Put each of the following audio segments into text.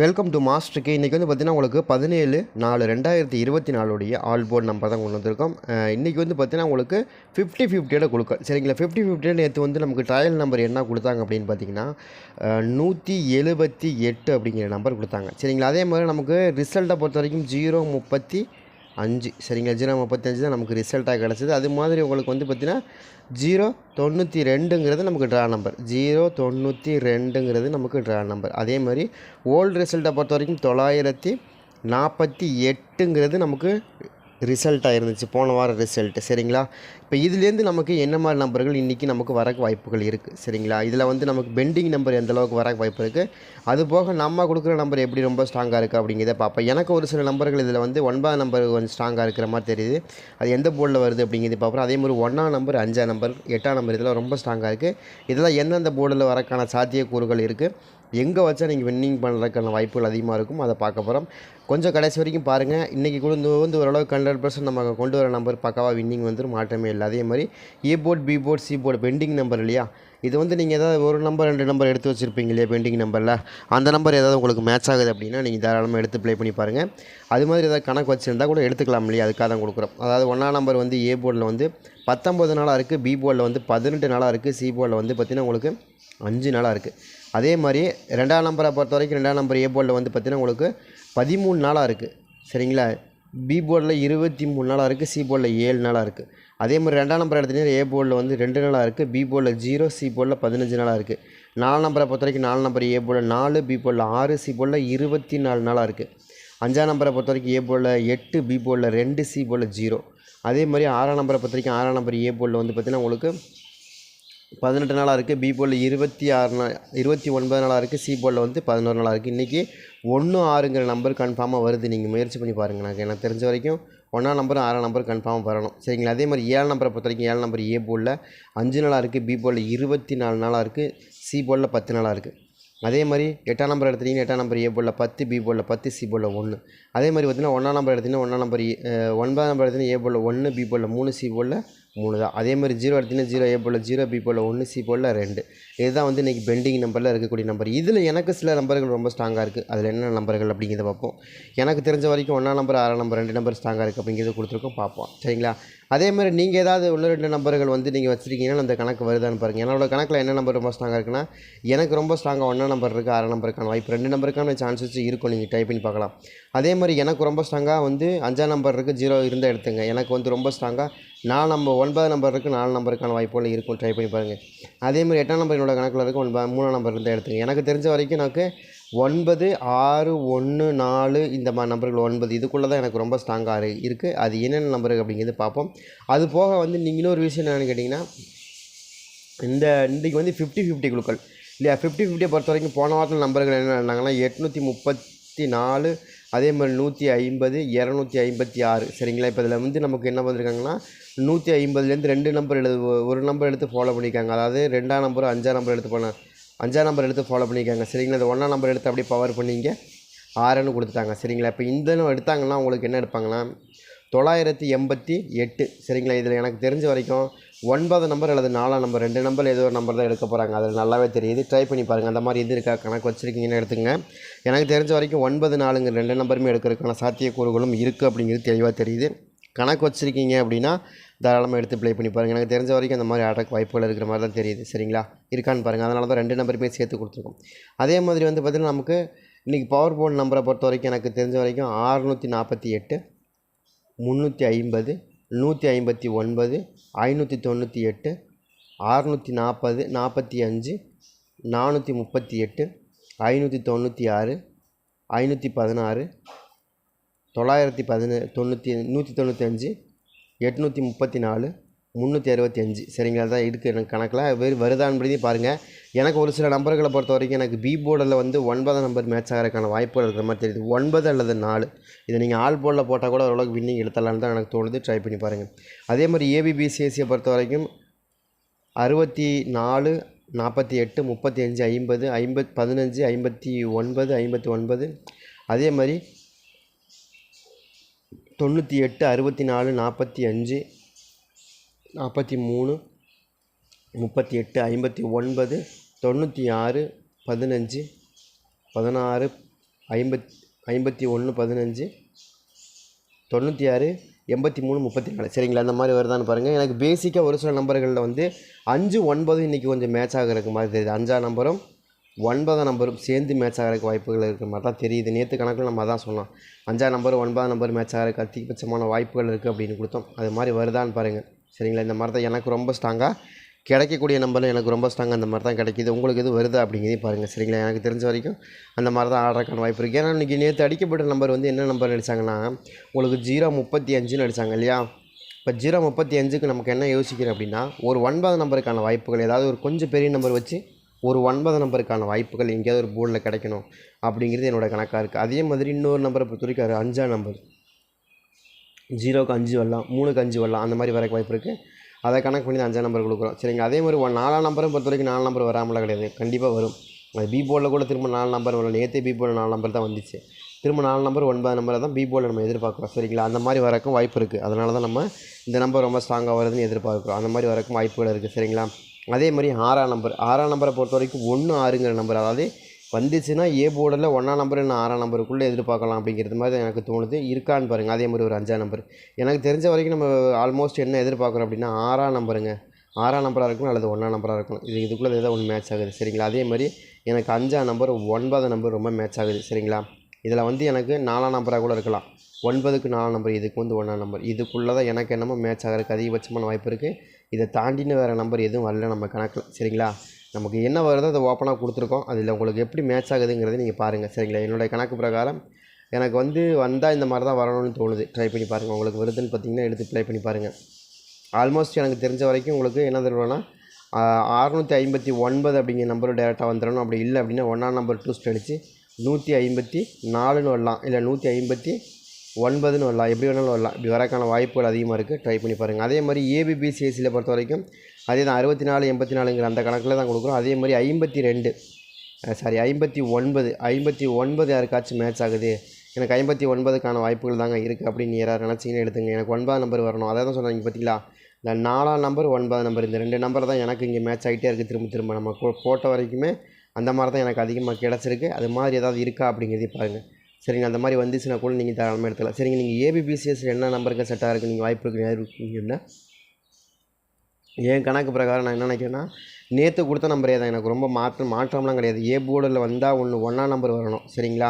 Welcome to மாஸ்டருக்கு இன்றைக்கி வந்து பார்த்தீங்கன்னா உங்களுக்கு பதினேழு நாலு ரெண்டாயிரத்தி இருபத்தி நாலுடைய ஆல் போர்டு நம்பர் தான் கொண்டு வந்திருக்கோம். இன்றைக்கி வந்து பார்த்தீங்கன்னா உங்களுக்கு ஃபிஃப்டி ஃபிஃப்டியோட கொடுக்க சரிங்களா? ஃபிஃப்டி ஃபிஃப்டியோட நேற்று வந்து நமக்கு ட்ரையல் நம்பர் என்ன கொடுத்தாங்க அப்படின்னு பார்த்தீங்கன்னா நூற்றி எழுபத்தி எட்டு அப்படிங்கிற நம்பர் கொடுத்தாங்க. சரிங்களா? அதே மாதிரி நமக்கு ரிசல்ட்டை பொறுத்த வரைக்கும் ஜீரோ முப்பத்தி அஞ்சு. சரிங்களா ஜீரோ முப்பத்தஞ்சு தான் நமக்கு ரிசல்ட்டாக கிடச்சிது. அது மாதிரி உங்களுக்கு வந்து பார்த்திங்கன்னா ஜீரோ தொண்ணூற்றி ரெண்டுங்கிறது நமக்கு ட்ரா நம்பர் ஜீரோ தொண்ணூற்றி ரெண்டுங்கிறது நமக்கு ட்ரா நம்பர் அதே மாதிரி ஓல்டு ரிசல்ட்டை பொறுத்த வரைக்கும் தொள்ளாயிரத்தி நாற்பத்தி எட்டுங்கிறது நமக்கு ரிசல்ட்டாக இருந்துச்சு போன வாரம் ரிசல்ட்டு சரிங்களா? இப்போ இதுலேருந்து நமக்கு என்ன மாதிரி நம்பர்கள் இன்றைக்கி நமக்கு வரக்கு வாய்ப்புகள் இருக்குது சரிங்களா? இதில் வந்து நமக்கு பெண்டிங் நம்பர் எந்த அளவுக்கு வரக்கு வாய்ப்பு இருக்குது அது போக நம்ம கொடுக்குற நம்பர் எப்படி ரொம்ப ஸ்ட்ராங்காக இருக்குது அப்படிங்கிறத பார்ப்போம். எனக்கு ஒரு சில நம்பர்கள் இதில் வந்து ஒன்பதாம் நம்பர் கொஞ்சம் ஸ்ட்ராங்காக இருக்கிற மாதிரி தெரியுது. அது எந்த போர்டில் வருது அப்படிங்கிறது பார்ப்போம். அதே மாதிரி ஒன்றாம் நம்பர் அஞ்சாம் நம்பர் எட்டாம் நம்பர் இதெல்லாம் ரொம்ப ஸ்ட்ராங்காக இருக்குது இதெல்லாம் எந்தெந்த போர்டில் வரக்கான சாத்தியக்கூறுகள் இருக்குது எங்கே வச்சா நீங்கள் வின்னிங் பண்ணுறதுக்கான வாய்ப்புகள் அதிகமாக இருக்கும்? அதை பார்க்க போகிறோம் கொஞ்சம் கடைசி வரைக்கும் பாருங்கள் இன்றைக்கி கூட இந்த வந்து ஓரளவுக்கு ஹண்ட்ரட் பர்சன்ட் நம்ம கொண்டு வர நம்பர் பக்காவாக வின்னிங் வந்துடும் மாற்றமே இல்லை. அதே மாதிரி A port B port C port pending number இல்லையா? இது வந்து நீங்கள் ஏதாவது ஒரு நம்பர் ரெண்டு நம்பர் எடுத்து வச்சுருப்பீங்க இல்லையா பெண்டிங் நம்பரில் அந்த நம்பர் ஏதாவது உங்களுக்கு மேட்ச் ஆகுது அப்படின்னா நீங்கள் தாராளமாக எடுத்து ப்ளே பண்ணி பாருங்கள் அது மாதிரி ஏதாவது கணக்கு வச்சுருந்தா கூட எடுத்துக்கலாம் இல்லையா? அதுக்காக தான் கொடுக்குறோம். அதாவது ஒன்றாம் நம்பர் வந்து ஏ போர்டில் வந்து பத்தொம்பது நாளாக இருக்குது பி போர்டில் வந்து பதினெட்டு நாளாக இருக்குது சி போர்டில் வந்து பார்த்திங்கன்னா உங்களுக்கு அஞ்சு நாளாக இருக்குது அதே மாதிரி ரெண்டாம் நம்பரை பொறுத்த வரைக்கும் ரெண்டாம் நம்பர் ஏ போர்டில் வந்து பார்த்திங்கன்னா உங்களுக்கு பதிமூணு நாளாக இருக்குது சரிங்களா பி போர்டில் இருபத்தி மூணு நாளாக இருக்குது சி போர்டில் ஏழு நாளாக இருக்குது அதே மாதிரி ரெண்டாம் நம்பர் எடுத்தீங்கன்னா ஏ போர்டில் வந்து ரெண்டு நாளாக இருக்குது பி போர்டில் ஜீரோ சி போர்டில் பதினஞ்சு நாளாக இருக்குது நாலு நம்பரை பொறுத்த வரைக்கும் நாலு நம்பர் ஏ போர்டில் நாலு பி போர்டில் ஆறு சி போர்டில் இருபத்தி நாலு நாளாக இருக்குது அஞ்சாம் நம்பரை பொறுத்த வரைக்கும் ஏ போர்டில் எட்டு பி போர்டில் ரெண்டு சி போர்டில் ஜீரோ அதே மாதிரி ஆறாம் நம்பரை பொறுத்த வரைக்கும் ஆறாம் நம்பர் ஏ போர்டில் வந்து பார்த்திங்கன்னா உங்களுக்கு பதினெட்டு நாளாக இருக்குது பி போர்டில் இருபத்தி ஆறு நாள் இருபத்தி ஒன்பது நாளாக இருக்குது சி போர்டில் வந்து பதினோரு நாளாக இருக்குது இன்றைக்கி ஒன்று ஆறுங்கிற நம்பர் கன்ஃபார்மாக வருது. நீங்கள் முயற்சி பண்ணி பாருங்கள் எனக்கு எனக்கு தெரிஞ்ச வரைக்கும் ஒன்றாம் நம்பர் ஆறாம் நம்பர் கன்ஃபார்மாக வரணும். சரிங்களா? அதே மாதிரி ஏழு நம்பரை பொறுத்த வரைக்கும் ஏழு நம்பர் ஏ போலில் அஞ்சு நாளாக இருக்குது பி போலில் இருபத்தி நாலு நாளாக இருக்குது சி போலில் பத்து நாளாக இருக்குது அதே மாதிரி எட்டாம் நம்பர் எடுத்தீங்கன்னா எட்டாம் நம்பர் ஏ போலில் பத்து பி போலில் பத்து சி போலில் ஒன்று அதே மாதிரி பார்த்தீங்கன்னா ஒன்றாம் நம்பர் எடுத்திங்கன்னா ஒன்றாம் நம்பர் ஒன்பதாம் நம்பர் எடுத்திங்கன்னா ஏ போலில் ஒன்று பி போலில் மூணு சி போலில் மூணு தான். அதே மாதிரி ஜீரோ எடுத்தீங்கன்னா zero A pole zero B pole ஒன்று சி போல் ரெண்டு. இதுதான் வந்து இன்றைக்கி பெண்டிங் நம்பரில் இருக்கக்கூடிய நம்பர் இதில் எனக்கு சில நம்பர்கள் ரொம்ப ஸ்ட்ராங்காக இருக்குது அதில் என்ன நம்பர்கள் அப்படிங்கிறத பார்ப்போம். எனக்கு தெரிஞ்ச வரைக்கும் ஒன்றாம் நம்பர் ஆறாம் நம்பர் ரெண்டு நம்பர் ஸ்ட்ராங்காக இருக்குது அப்படிங்கிறத கொடுத்துருக்கோம். பார்ப்போம். சரிங்களா? அதே மாதிரி நீங்கள் ஏதாவது ஒன்று ரெண்டு நம்பர்கள் வந்து நீங்கள் வச்சுருக்கீங்கன்னா அந்த கணக்கு வருதான்னு பாருங்கள் என்னோட கணக்கில் என்ன நம்பர் ரொம்ப ஸ்ட்ராங்காக இருக்குன்னா எனக்கு ரொம்ப ஸ்ட்ராங்காக ஒன்றா நம்பர் இருக்குது ஆறாம் நம்பருக்கான வாய்ப்பு ரெண்டு நம்பருக்கான சான்சஸ் இருக்கும். நீங்கள் டைப் பண்ணி பார்க்கலாம். அதே மாதிரி எனக்கு ரொம்ப ஸ்ட்ராங்காக வந்து அஞ்சாம் நம்பர் இருக்குது ஜீரோ இருந்தால் எடுத்துங்க. எனக்கு வந்து ரொம்ப ஸ்ட்ராங்காக நாலு நம்பர் ஒன்பது நம்பர் இருக்குது நாலு நம்பருக்கான வாய்ப்புகள் இருக்கும். ட்ரை பண்ணி பாருங்கள் அதேமாதிரி எட்டாம் நம்பர் என்னோட கணக்கில் இருக்குது ஒன்பது மூணாம் நம்பர் இருந்தால் எடுத்துங்க. எனக்கு தெரிஞ்ச வரைக்கும் எனக்கு ஒன்பது ஆறு ஒன்று நாலு இந்த மாதிரி நம்பர்கள் ஒன்பது. இதுக்குள்ளே தான் எனக்கு ரொம்ப ஸ்ட்ராங்காக இருக்குது அது என்னென்ன நம்பருக்கு அப்படிங்கிறது பார்ப்போம். அது போக வந்து நீங்கள் இன்னொரு விஷயம் என்னென்னு கேட்டிங்கன்னா இந்த இன்றைக்கி வந்து ஃபிஃப்டி ஃபிஃப்டி குழுக்கள். இல்லையா? ஃபிஃப்டி ஃபிஃப்டியை பொறுத்த வரைக்கும் போன வாரத்தில் நம்பர்கள் என்ன இருந்தாங்கன்னா எட்நூற்றி முப்பத்தி நாலு அதே மாதிரி நூற்றி ஐம்பது இரநூத்தி ஐம்பத்தி ஆறு சரிங்களா? இப்போ இதில் வந்து நமக்கு என்ன பண்ணிருக்காங்கன்னா நூற்றி ஐம்பதுலேருந்து ரெண்டு நம்பர் எழுது ஒரு நம்பர் எடுத்து ஃபாலோ பண்ணியிருக்காங்க. அதாவது ரெண்டாம் நம்பர் அஞ்சாம் நம்பர் எடுத்து போன அஞ்சாம் நம்பர் எடுத்து ஃபாலோ பண்ணியிருக்காங்க. சரிங்களா? இந்த ஒன்றாம் நம்பர் எடுத்து அப்படியே பவர் பண்ணிங்க ஆறுன்னு கொடுத்துட்டாங்க. சரிங்களா? இப்போ இந்த எடுத்தாங்கன்னா உங்களுக்கு என்ன எடுப்பாங்கன்னா தொள்ளாயிரத்தி எண்பத்தி எட்டு. சரிங்களா? இதில் எனக்கு தெரிஞ்ச வரைக்கும் ஒன்பது நம்பர் அல்லது நாலாம் நம்பர் ரெண்டு நம்பர் ஏதோ ஒரு நம்பர் தான் எடுக்க போகிறாங்க அதில் நல்லாவே தெரியுது. ட்ரை பண்ணி பாருங்கள் அந்த மாதிரி இது இருக்கா? கணக்கு வச்சுருக்கீங்கன்னு எடுத்துங்க. எனக்கு தெரிஞ்ச வரைக்கும் ஒன்பது நாலுங்க ரெண்டு நம்பருமே எடுக்கிறதுக்கான சாத்தியக்கூறுகளும் இருக்குது அப்படிங்கிறது தெளிவாக தெரியுது. கணக்கு வச்சுருக்கீங்க அப்படின்னா தாராளமாக எடுத்து ப்ளே பண்ணி பாருங்கள் எனக்கு தெரிஞ்ச வரைக்கும் அந்த மாதிரி ஆடக்கு வாய்ப்புகள் இருக்கிற மாதிரி தான் தெரியுது. சரிங்களா? இருக்கான்னு பாருங்கள் அதனால தான் ரெண்டு நம்பருமே சேர்த்து கொடுத்துருக்கோம். அதே மாதிரி வந்து பார்த்திங்கன்னா நமக்கு இன்றைக்கி பவர் போர்டு நம்பரை பொறுத்த வரைக்கும் எனக்கு தெரிஞ்ச வரைக்கும் ஆறுநூற்றி நாற்பத்தி எட்டு முந்நூற்றி ஐம்பது நூற்றி ஐம்பத்தி ஒன்பது ஐநூற்றி தொண்ணூற்றி எட்டு ஆறுநூற்றி நாற்பது நாற்பத்தி அஞ்சு நானூற்றி முப்பத்தி எட்டு ஐநூற்றி தொண்ணூற்றி ஆறு ஐநூற்றி பதினாறு தொள்ளாயிரத்தி பதின தொண்ணூற்றி நூற்றி தொண்ணூற்றி அஞ்சு எட்நூற்றி முப்பத்தி நாலு முந்நூற்றி அறுபத்தி அஞ்சு. சரிங்களா? தான் இருக்குது எனக்கு கணக்கில். வெறும் வருதான்படி பாருங்கள் எனக்கு ஒரு சில நம்பர்களை பொறுத்த வரைக்கும் எனக்கு பி போர்டில் வந்து ஒன்பதாம் நம்பர் மேட்ச் ஆகிறதுக்கான வாய்ப்புகள் இருக்கிற மாதிரி தெரியுது. ஒன்பது அல்லது நாலு. இதை நீங்கள் ஆல் போர்டில் போட்டால் கூட ஓரளவுக்கு வின்னிங் எடுத்துடலான்னு தான் எனக்கு தோணுது. ட்ரை பண்ணி பாருங்கள் அதே மாதிரி ஏபிபிசிஎஸ்சியை பொறுத்த வரைக்கும் அறுபத்தி நாலு நாற்பத்தி எட்டு முப்பத்தி அஞ்சு ஐம்பது ஐம்பத் பதினஞ்சு ஐம்பத்தி ஒன்பது ஐம்பத்தி ஒன்பது. அதே மாதிரி தொண்ணூற்றி எட்டு அறுபத்தி நாலு நாற்பத்தி அஞ்சு நாற்பத்தி மூணு முப்பத்தி எட்டு ஐம்பத்தி ஒன்பது தொண்ணூற்றி ஆறு பதினஞ்சு பதினாறு ஐம்பத் ஐம்பத்தி ஒன்று பதினஞ்சு தொண்ணூற்றி ஆறு எண்பத்தி மூணு முப்பத்தி நாலு. சரிங்களா? அந்த மாதிரி வருதான்னு பாருங்கள் எனக்கு பேசிக்காக ஒரு சில நம்பர்களில் வந்து அஞ்சு ஒன்பது இன்றைக்கி கொஞ்சம் மேட்ச் ஆகிறதுக்கு மாதிரி தெரியுது. அஞ்சா நம்பரும் ஒன்பதாம் நம்பரும் சேர்ந்து மேட்ச் ஆகிறதுக்கு வாய்ப்புகள் இருக்கிற மாதிரி தான் தெரியுது. நேற்று கணக்கில் நம்ம அதான் சொன்னோம். அஞ்சாம் நம்பர் ஒன்பதாம் நம்பர் மேட்ச் ஆகிறதுக்கு அதிகபட்சமான வாய்ப்புகள் இருக்குது அப்படின்னு கொடுத்தோம். அது மாதிரி வருதான்னு பாருங்கள் சரிங்களா? இந்த மாதிரி தான் எனக்கு ரொம்ப ஸ்ட்ராங்காக கிடைக்கக்கூடிய நம்பரில் எனக்கு ரொம்ப ஸ்ட்ராங்காக அந்த மாதிரி தான் கிடைக்கிது. உங்களுக்கு எது வருது அப்படிங்கிறதையும் பாருங்கள் சரிங்களா? எனக்கு தெரிஞ்ச வரைக்கும் அந்த மாதிரி தான் ஆடுறதுக்கான வாய்ப்பு இருக்குது ஏன்னா இன்றைக்கி நேற்று அடிக்கப்பட்ட நம்பர் வந்து என்ன நம்பர் அடித்தாங்கன்னா உங்களுக்கு ஜீரோ முப்பத்தி அஞ்சுன்னு அடித்தாங்க இல்லையா? இப்போ ஜீரோ முப்பத்தி அஞ்சுக்கு நமக்கு என்ன யோசிக்கிறேன் அப்படின்னா ஒரு ஒன்பது நம்பருக்கான வாய்ப்புகள் ஏதாவது ஒரு கொஞ்சம் பெரிய நம்பர் வச்சு ஒரு ஒன்பது நம்பருக்கான வாய்ப்புகள் எங்கேயாவது ஒரு போர்டில் கிடைக்கணும் அப்படிங்கிறது என்னோடய கணக்காக இருக்குது அதே மாதிரி இன்னொரு நம்பரை பொறுத்த வரைக்கும் அஞ்சாம் நம்பர். ஜீரோக்கு அஞ்சு வரலாம் மூணுக்கு அஞ்சு வரலாம் அந்த மாதிரி வரக்கு வாய்ப்பு இருக்குது அதை கணக்கு பண்ணி தான் அஞ்சாம் நம்பர் கொடுக்குறோம். சரிங்க அதே மாதிரி ஒன் நாலாம் நம்பரும் பொறுத்த வரைக்கும் நாலு நம்பர் வராமலாம் கிடையாது. கண்டிப்பாக வரும். அது பி போர்டில் கூட திரும்ப நாலு நம்பர் வரும் நேற்றே பி போர்டில் நாலு நம்பர் தான் வந்துச்சு. திரும்ப நாலு நம்பர் ஒன்பது நம்பரை தான் பி போர்டில் நம்ம எதிர்பார்க்குறோம். சரிங்களா? அந்த மாதிரி வரக்கும் வாய்ப்பு இருக்குது அதனால தான் நம்ம இந்த நம்பர் ரொம்ப ஸ்ட்ராங்காக வருதுன்னு எதிர்பார்க்குறோம். அந்த மாதிரி வரக்கும் வாய்ப்புகள் இருக்குது சரிங்களா? அதே மாதிரி ஆறாம் நம்பர். ஆறாம் நம்பரை பொறுத்த வரைக்கும் ஒன்று ஆறுங்கிற நம்பர். அதாவது வந்துச்சுன்னா ஏ போர்டில் ஒன்றாம் நம்பர் இல்லை ஆறாம் நம்பருக்குள்ளே எதிர்பார்க்கலாம் அப்படிங்கிறது மாதிரி தான் எனக்கு தோணுது. இருக்கான்னு பாருங்கள் அதே மாதிரி ஒரு அஞ்சாம் நம்பர் எனக்கு தெரிஞ்ச வரைக்கும் நம்ம ஆல்மோஸ்ட் என்ன எதிர்பார்க்குறோம் அப்படின்னா ஆறாம் நம்பருங்க ஆறாம் நம்பராக இருக்கணும் அல்லது ஒன்றாம் நம்பராக இருக்கணும். இது இதுக்குள்ளே ஏதாவது ஒன்று மேட்ச் ஆகுது. சரிங்களா? அதே மாதிரி எனக்கு அஞ்சாம் நம்பர் ஒன்பதாம் நம்பர் ரொம்ப மேட்ச் ஆகுது. சரிங்களா? இதில் வந்து எனக்கு நாலாம் நம்பராக கூட இருக்கலாம். ஒன்பதுக்கு நாலாம் நம்பர் இதுக்கு வந்து ஒன்றாம் நம்பர் இதுக்குள்ளே தான் எனக்கு என்னமோ மேட்ச் ஆகிறதுக்கு அதிகபட்சமான வாய்ப்பு இருக்குது இதை தாண்டின்னு வேறு நம்பர் எதுவும் வரல நம்ம கணக்கில். சரிங்களா? நமக்கு என்ன வருதோ அதை ஓப்பனாக கொடுத்துருக்கோம். அதில் உங்களுக்கு எப்படி மேட்ச் ஆகுதுங்கிறத நீங்கள் பாருங்கள் சரிங்களா? என்னுடைய கணக்கு பிரகாரம் எனக்கு வந்து வந்தால் இந்த மாதிரி தான் வரணும்னு தோணுது. ட்ரை பண்ணி பாருங்கள் உங்களுக்கு வருதுன்னு பார்த்தீங்கன்னா எடுத்து ப்ளே பண்ணி பாருங்கள் ஆல்மோஸ்ட் எனக்கு தெரிஞ்ச வரைக்கும் உங்களுக்கு என்ன தருவேன்னா அறுநூற்றி ஐம்பத்தி ஒன்பது அப்படிங்கிற நம்பர் டேரெக்டாக வந்துடணும். அப்படி இல்லை அப்படின்னா ஒன்றாம் நம்பர் டூஸ்ட் அடித்து நூற்றி ஐம்பத்தி நாலுன்னு வரலாம். இல்லை நூற்றி ஐம்பத்தி ஒன்பதுன்னு வரலாம். எப்படி வேணாலும் வரலாம். இப்படி வரக்கான வாய்ப்புகள் அதிகமாக இருக்குது ட்ரை பண்ணி பாருங்கள் அதே மாதிரி ஏபிபிசிஎஸ்சியில் பொறுத்த வரைக்கும் அதே தான் அறுபத்தி நாலு எண்பத்தி நாலுங்கிற அந்த கணக்கில் தான் கொடுக்குறோம். அதே மாதிரி ஐம்பத்தி ரெண்டு சாரி ஐம்பத்தி ஒன்பது ஐம்பத்தி ஒன்பது யாருக்காச்சும் மேட்ச் ஆகுது. எனக்கு ஐம்பத்தி ஒன்பதுக்கான வாய்ப்புகள் தாங்க இருக்குது அப்படின்னு யாராவது நினச்சிங்கன்னு எடுத்துங்க. எனக்கு ஒன்பது நம்பர் வரணும். அதை தான் சொன்னாங்க பார்த்தீங்களா இந்த நாலாம் நம்பர் ஒன்பது நம்பர் இந்த ரெண்டு நம்பர் தான் எனக்கு இங்கே மேட்ச் ஆகிட்டே இருக்குது திரும்ப திரும்ப. நம்ம போட்ட வரைக்குமே அந்த மாதிரி தான் எனக்கு அதிகமாக கிடச்சிருக்கு. அது மாதிரி ஏதாவது இருக்கா அப்படிங்கிறதே பாருங்கள் சரிங்க அந்த மாதிரி வந்துச்சுன்னா கூட நீங்கள் தாராளமாக எடுத்துக்கலாம். சரிங்க நீங்கள் ஏபிபிசிஎஸ் என்ன நம்பருக்கு செட்டாக இருக்குது நீங்கள் வாய்ப்பு இருக்கு இருக்கீங்கன்னா என் கணக்கு பிரகாரம் நான் என்ன நினைக்கிறேன்னா நேற்று கொடுத்த நம்பரே தான். எனக்கு ரொம்ப மாற்றம் மாற்றம்லாம் கிடையாது. ஏ போர்டில் வந்தால் ஒன்று ஒன்றா நம்பர் வரணும். சரிங்களா?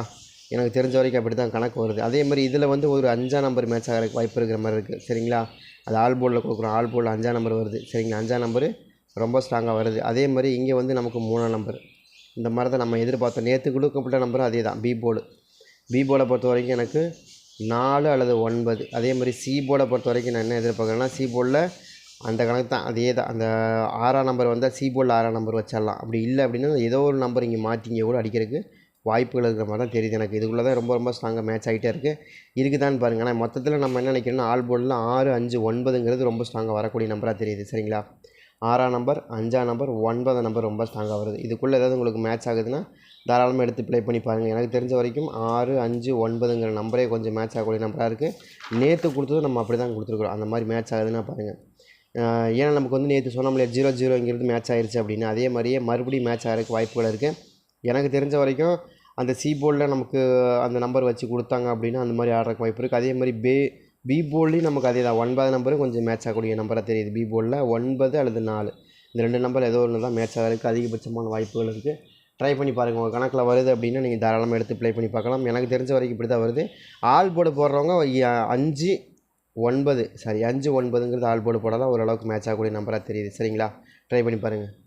எனக்கு தெரிஞ்ச வரைக்கும் அப்படி தான் கணக்கு வருது. அதே மாதிரி இதில் வந்து ஒரு அஞ்சாம் நம்பர் மேட்ச் ஆகிறதுக்கு வாய்ப்பு இருக்கிற மாதிரி இருக்குது சரிங்களா? அது ஆல் போர்டில் கொடுக்குறோம். ஆல் போர்டில் அஞ்சாம் நம்பர் வருது. சரிங்களா? அஞ்சாம் நம்பரு ரொம்ப ஸ்ட்ராங்காக வருது. அதே மாதிரி இங்கே வந்து நமக்கு மூணாம் நம்பர் இந்த மாதிரி தான் நம்ம எதிர்பார்த்தோம். நேற்று கொடுக்கப்பட்ட நம்பரும் அதே தான். பி போர்டு பி போர்டை பொறுத்த வரைக்கும் எனக்கு நாலு அல்லது ஒன்பது. அதே மாதிரி சி போர்டை பொறுத்த வரைக்கும் நான் என்ன எதிர்பார்க்குறேன்னா சி போர்டில் அந்த கணக்கு தான். அதே தான். அந்த ஆறாம் நம்பர் வந்தால் சி போர்டில் ஆறாம் நம்பர் வச்சிடலாம். அப்படி இல்லை அப்படின்னா ஏதோ ஒரு நம்பர் இங்கே மாற்றி இங்கே கூட அடிக்கிறதுக்கு வாய்ப்புகள் இருக்கிற மாதிரி தான் தெரியுது எனக்கு. இதுக்குள்ளே தான் ரொம்ப ரொம்ப ஸ்ட்ராங்காக மேட்ச் ஆகிட்டே இருக்குது இருக்குதான்னு பாருங்கள் ஆனால் மொத்தத்தில் நம்ம என்ன நினைக்கிறோம்னா ஆல் போர்டில் ஆறு அஞ்சு ஒன்பதுங்கிறது ரொம்ப ஸ்ட்ராங்காக வரக்கூடிய நம்பராக தெரியுது. சரிங்களா? ஆறாம் நம்பர் அஞ்சாம் நம்பர் ஒன்பதாம் நம்பர் ரொம்ப ஸ்ட்ராங்காக வருது. இதுக்குள்ளே ஏதாவது உங்களுக்கு மேட்ச் ஆகுதுன்னா தாராளமாக எடுத்து ப்ளே பண்ணி பாருங்கள் எனக்கு தெரிஞ்ச வரைக்கும் ஆறு அஞ்சு ஒன்பதுங்கிற நம்பரே கொஞ்சம் மேட்ச் ஆகக்கூடிய நம்பராக இருக்குது நேற்று கொடுத்ததும் நம்ம அப்படி தான் கொடுத்துருக்குறோம். அந்த மாதிரி மேட்ச் ஆகுதுன்னா பாருங்கள் ஏன்னா நமக்கு வந்து நேற்று சொன்னோம்லையா ஜீரோ ஜீரோங்கிறது மேட்ச் ஆயிருச்சு அப்படின்னு அதே மாதிரியே மறுபடியும் மேட்ச் ஆகிறதுக்கு வாய்ப்புகள் இருக்குது எனக்கு தெரிஞ்ச வரைக்கும் அந்த சி போர்டில் நமக்கு அந்த நம்பர் வச்சு கொடுத்தாங்க அப்படின்னா அந்த மாதிரி ஆடுறக்கு வாய்ப்பு இருக்குது அதே மாதிரி பே பி போல்லையும் நமக்கு அதே தான். ஒன்பது நம்பரும் கொஞ்சம் மேட்ச் ஆகக்கூடிய நம்பராக தெரியுது பி போலில் ஒன்பது அல்லது நாலு. இந்த ரெண்டு நம்பர் ஏதோ ஒன்று தான் மேட்ச் ஆகிறதுக்கு அதிகபட்சமான வாய்ப்புகள் இருக்குது ட்ரை பண்ணி பாருங்கள் உங்கள் கணக்கில் வருது அப்படின்னா நீங்கள் தாராளமாக எடுத்து ப்ளே பண்ணி பார்க்கலாம். எனக்கு தெரிஞ்ச வரைக்கும் இப்படி தான் வருது. ஆல் போர்டு போடுறவங்க அஞ்சு ஒன்பது சாரி அஞ்சு ஒன்பதுங்கிறது ஆல் போர்டு போடலாம் ஓரளவுக்கு மேட்ச் ஆகக்கூடிய நம்பராக தெரியுது. சரிங்களா? ட்ரை பண்ணி பாருங்கள்